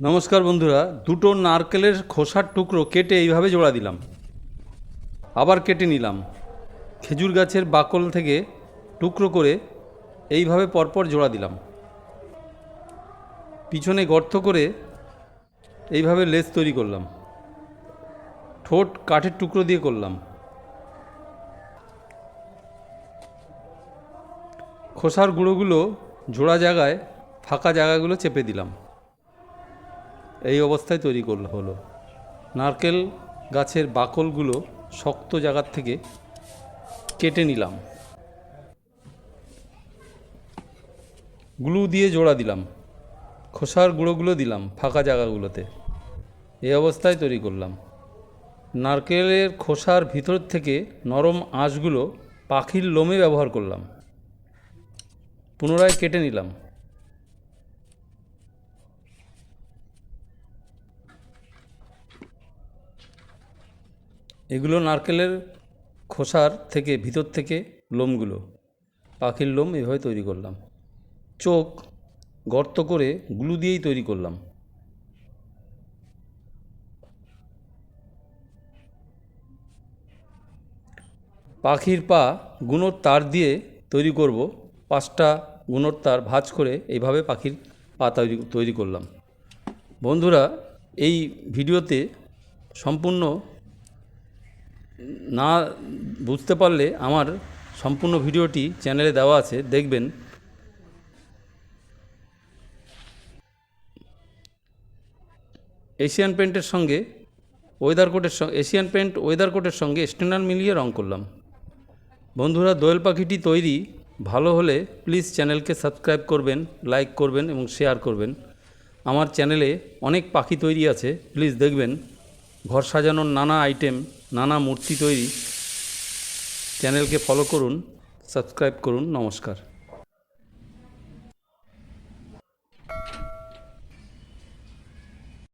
নমস্কার বন্ধুরা, দুটো নারকেলের খোসার টুকরো কেটে এইভাবে জোড়া দিলাম। আবার কেটে নিলাম। খেজুর গাছের বাকল থেকে টুকরো করে এইভাবে পরপর জোড়া দিলাম। পিছনে গর্ত করে এইভাবে লেস তৈরি করলাম। ঠোঁট কাঠের টুকরো দিয়ে করলাম। খোসার গুঁড়োগুলো জোড়া জায়গায়, ফাঁকা জায়গাগুলো চেপে দিলাম। এই অবস্থায় তৈরি করল হলো। নারকেল গাছের বাকলগুলো শক্ত জায়গার থেকে কেটে নিলাম। গ্লু দিয়ে জোড়া দিলাম। খোসার গুঁড়োগুলো দিলাম ফাঁকা জায়গাগুলোতে। এই অবস্থায় তৈরি করলাম। নারকেলের খোসার ভিতর থেকে নরম আঁশগুলো পাখির লোমে ব্যবহার করলাম। পুনরায় কেটে নিলাম। এগুলো নারকেলের খোসার থেকে, ভিতর থেকে লোমগুলো, পাখির লোম এভাবে তৈরি করলাম। চোখ গর্ত করে গ্লু দিয়েই তৈরি করলাম। পাখির পা গুণোর তার দিয়ে তৈরি করব। পাঁচটা গুণোর তার ভাঁজ করে এইভাবে পাখির পা তৈরি তৈরি করলাম। বন্ধুরা, এই ভিডিওতে সম্পূর্ণ না বুঝতে পারলে আমার সম্পূর্ণ ভিডিওটি চ্যানেলে দেওয়া আছে, দেখবেন। এশিয়ান পেন্টের সঙ্গে ওয়েদার কোটের সঙ্গে, এশিয়ান পেন্ট ওয়েদার কোটের সঙ্গে স্ট্যান্ডার্ড মিলিয়ে রং করলাম। বন্ধুরা, দোয়েল পাখিটি তৈরি ভালো হলে প্লিজ চ্যানেলকে সাবস্ক্রাইব করবেন, লাইক করবেন এবং শেয়ার করবেন। আমার চ্যানেলে অনেক পাখি তৈরি আছে, প্লিজ দেখবেন। ঘর সাজানোর নানা আইটেম নানা মূর্তি তৈরি। চ্যানেলকে ফলো করুন সাবস্ক্রাইব করুন নমস্কার।